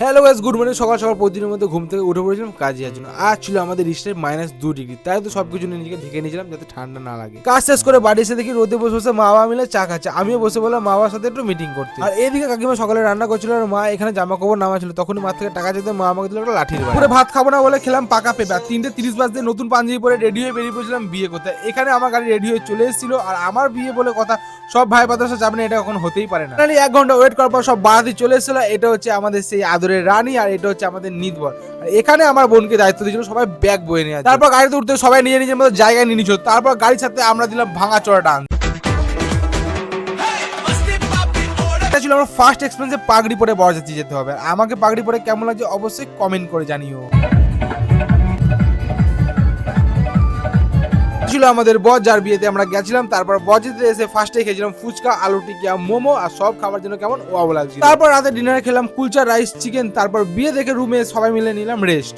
Hello guys good morning সকাল সকাল প্রতিদিনের মধ্যে ঘুম থেকে উঠে পড়েছিলাম, কাজে যাওয়ার জন্য। আজ ছিল আমাদের রিস্টের মাইনাস দু ডিগ্রি তাই তো সবকিছু নিজেকে ঢেকে নিয়েছিলাম যাতে ঠান্ডা না লাগে। কাজ শেষ করে বাড়ি এসে দেখি রোদে বসে বসে মা বাবা মিলে চা খাচ্ছে। আমিও বসে বললাম মা বাবার সাথে একটু মিটিং করতে। আর এদিকে কাকিমা সকালে রান্না করছিল আর মা এখানে জামা কাপড় নামা ছিল। তখনই মা থেকে টাকা যেতে মা আমাকে দিল একটা বাড়ি। পুরো ভাত খাব না বলে খেলাম পাকা পেঁপে। আর তিনটে তিরিশ বাজতে নতুন পাঞ্জাবি পরে রেডি হয়ে বেরিয়ে পড়েছিলাম বিয়ে করতে। এখানে আমার গাড়ি রেডি হয়ে চলে এসেছিল। আর আমার বিয়ে বলে কথা সব ভাই বাদার সাথে যাবে না, এটা কখনো হতেই পারে না। এক ঘণ্টা ওয়েট করার পর সব বাড়াতে চলে এসেছিল, এটা হচ্ছে আমাদের সেই আদরের রানী আর এটা হচ্ছে আমাদের নিদবর আর এখানে আমার বোনকে দায়িত্ব দিয়েছিল, সবাই ব্যাগ বয়ে নিয়ে। তারপর গাড়িতে উঠতে সবাই নিয়ে নিজের মতো জায়গায় নিয়ে নিচ্ছিল তারপর গাড়ির সাথে আমরা দিলাম ভাঙা চড়া এটা ছিল আমার ফার্স্ট এক্সপিরিয়েন্সে পাগড়ি পরে বরযাত্রী যেতে হবে। আমাকে পাগড়ি পরে কেমন লাগছে অবশ্যই কমেন্ট করে জানিও। ছিল আমাদের বজ যার বিয়েতে আমরা গেছিলাম। তারপর বজেতে এসে ফার্স্টে খেয়েছিলাম ফুচকা, আলু টিকিয়া, মোমো আর সব খাবার জন্য কেমন ওয়াও লাগছিল। তারপর রাতে ডিনারে খেলাম কুলচা রাইস চিকেন তারপর বিয়ে দেখে রুমে সবাই মিলে নিলাম রেস্ট